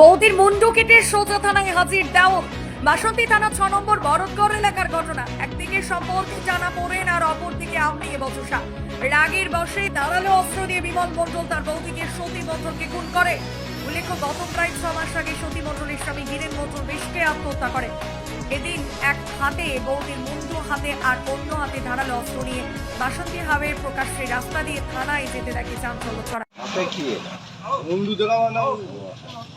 বৌদির মুন্ডু কেটে সোজা থানায় হাজির দেওর বাসন্তী থানা ছ নম্বর বরদগড় এলাকার ঘটনা। একদিকে সম্পর্কে জানা পড়েন আর অপরদিকে আমলিয়ে বচসা। রাগের বসে দাঁড়াল অস্ত্র দিয়ে বিমল মণ্ডল তার বৌদিকে সতী মণ্ডলকে খুন করে। উল্লেখ্য, গত প্রায় ছ মাস আগে সতী মণ্ডলের স্বামী হীরেন মণ্ডল বেশকে আত্মহত্যা করে। এদিন এক হাতে বৌদির মুন্ডু হাতে আর অন্য হাতে ধারালো অস্ত্র নিয়ে বাসন্তী হাবের প্রকাশ্যে রাস্তা দিয়ে থানায় যেতে দেখে চাঞ্চল্য ছড়া আপনি কি